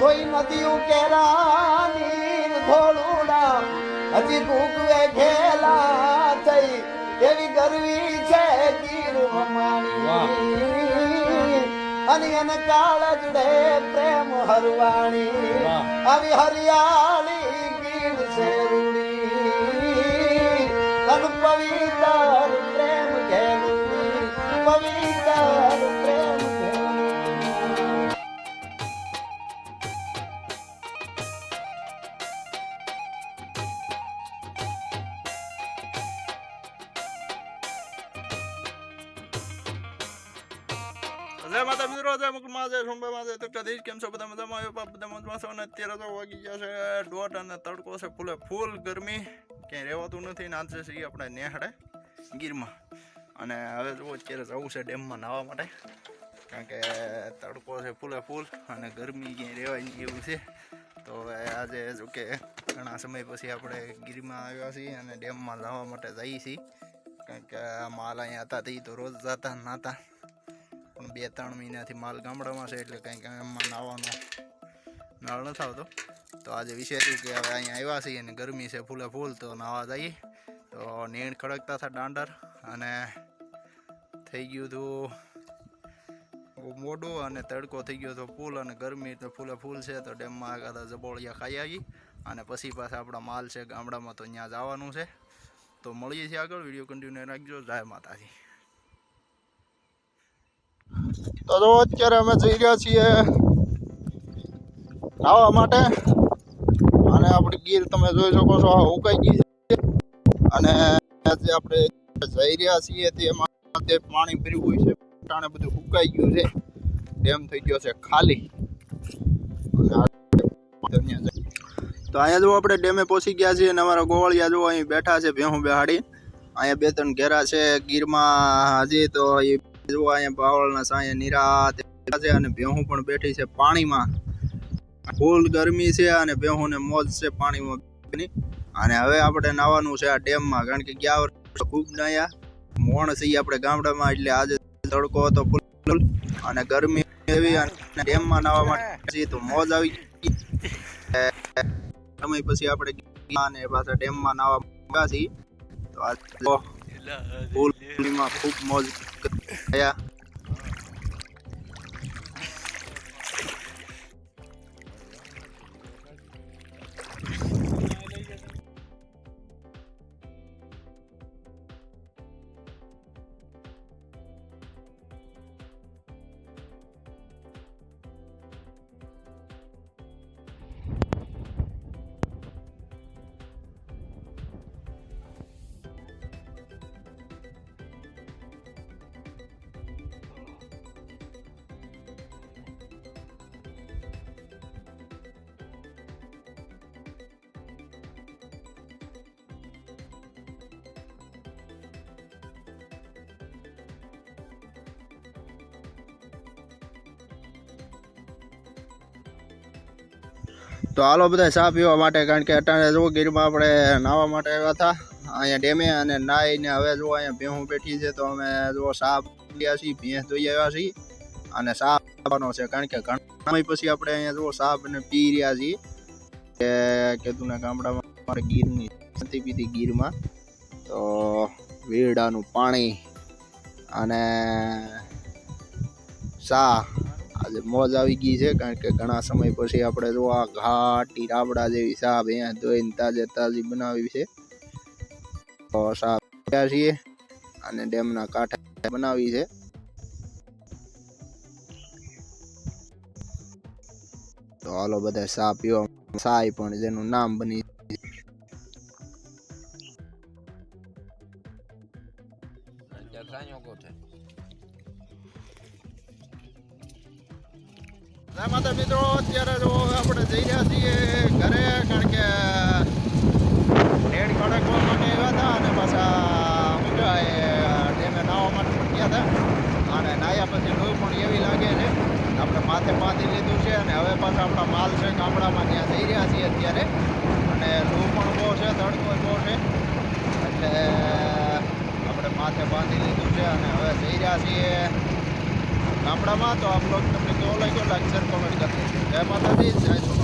થોઈ નદીયું કેરા નીર ધોળુડા હજી ભૂગવે ઘેલા થઈ. એવી ગરવી છે ગીર હમાણી. અને એને કાળ જડે પ્રેમ હરવાણી. આવી હરિયાળી જય માતા મિત્રો, જય મુકુલમાં જય સોમભાઈ માં જય તકતાધીશ કેમ છો? બધા મજામાં? આવ્યો બધા મજામાં છો અને અત્યારે તો વાગી ગયા છે દોઢ અને તડકો છે ફૂલે. ફૂલ ગરમી, ક્યાંય રહેવાતું નથી ને આજે છીએ આપણે નેહડે, ગીરમાં. અને હવે જો અત્યારે જવું છે ડેમમાં નાહવા માટે, કારણ કે તડકો છે ફૂલે ફૂલ અને ગરમી ક્યાંય રહેવાય નહીં એવું છે. તો હવે આજે જો કે ઘણા સમય પછી આપણે ગીરમાં આવ્યા છીએ અને ડેમમાં નાહવા માટે જઈએ છીએ. કારણ કે માલ અહીંયા હતા તે તો રોજ જતા નાતા પણ બે ત્રણ મહિનાથી માલ ગામડામાં છે એટલે કંઈક એમાં નાવાનો નળ નથી આવતો. તો આજે વિચાર્યું કે હવે અહીંયા આવ્યા છીએ અને ગરમી છે ફૂલે ફૂલ, તો નાવા જઈએ. તો નીણ ખડકતા હતા દાંડર અને થઈ ગયું હતું મોડું અને તડકો થઈ ગયો હતો ફૂલ અને ગરમી તો ફૂલે ફૂલ છે. તો ડેમમાં આગળ જબોળિયા ખાઈ આવી અને પછી પાછા આપણા માલ છે ગામડામાં તો ત્યાં જવાનું છે. તો મળીએ છીએ આગળ. વીડિયો કન્ટિન્યુ રાખજો. જય માતાજી. તો જો અત્યારે અમે જઈ રહ્યા છીએ નાવા માટે. અને આપણી ગીર તમે જોઈ શકો છો, આ ઉકાઈ ગઈ છે. અને જે આપણે જઈ રહ્યા છીએ તેમાં તે પાણી ભર્યું છે ટાણે બધું સુકાઈ ગયું છે. ડેમ થઈ ગયો છે ખાલી. તો અહીંયા જો આપણે ડેમે પહોંચી ગયા છીએ અને અમારા ગોવાળિયા જો અહીં બેઠા છે ભેહું બેહાડી. અહીંયા બે ત્રણ ઘેરા છે ગીરમાં હજી તો એ જો અહીંયા બાવળના સાંયે નિરાતે છે અને ભેહું પણ બેઠી છે પાણીમાં. ફૂલ ગરમી છે અને ભેહુંને મોજ છે પાણીમાં અને હવે આપણે નાવાનું છે આ ડેમમાં કારણ કે ગયા વર્ષે ખૂબ નાયા. મોણ છે આપણે ગામડામાં એટલે આજે તડકો હતો ફૂલ અને ગરમી એવી અને ડેમમાં નાવા માટે તો મોજ આવી ગઈ. સમય પછી આપણે અને પાછા ડેમમાં નાવા ગયા છીએ. તો આ ફૂલ ખૂબ મોજ ગયા તો હાલો બધા ચા પીવા માટે, કારણ કે અટાણે જો ગીરમાં આપણે નાહવા માટે આવ્યા હતા, અહીંયા ડેમે અને નાહીને હવે જો અહીંયા ભેહું બેઠી છે, તો અમે જો સાપ પીયા છીએ, ભેંસ ધોઈ આવ્યા છીએ અને સાપ પીવાનો છે, કારણ કે ઘણા સમય પછી આપણે અહીંયા જો સાપ ને પી રહ્યા છીએ. કે કીધું ને ગામડામાં અમારે ગીરની નથી પીધી ગીરમાં, તો વીરડાનું પાણી અને ચા આજે મોજ આવી ગઈ છે, કારણ કે ઘણા સમય પછી આપણે જો આ ઘાટી રાબડા જેવી સાબ અહીંયા ધોઈને તાજે તાજી બનાવી છે. તો સાબ છીએ અને ડેમના કાંઠે બનાવી છે. તો હાલો બધા સા પીવા સાય પણ જેનું નામ બની જય માતા મિત્રો, અત્યારે જો આપણે જઈ રહ્યા છીએ ઘરે, કારણ કે ડેડ ખડકવા માટે આવ્યા હતા અને પાછા શું એ ડેમે નાહવા માટે પણ ગયા હતા. અને નાહ્યા પછી લોહી પણ એવી લાગે છે. આપણે માથે બાંધી લીધું છે અને હવે પાછા આપણા માલ છે ગામડામાં ત્યાં જઈ રહ્યા છીએ અત્યારે. અને લૂ પણ બહુ છે, તડકો બહુ છે. એટલે આપણે માથે બાંધી લીધું છે અને હવે જઈ રહ્યા છીએ. ગામડામાં તો આ બ્લોગ તમને કેવો લાગ્યો? લાઈક શેર કોમેન્ટ કરજો. જય માતાજી જય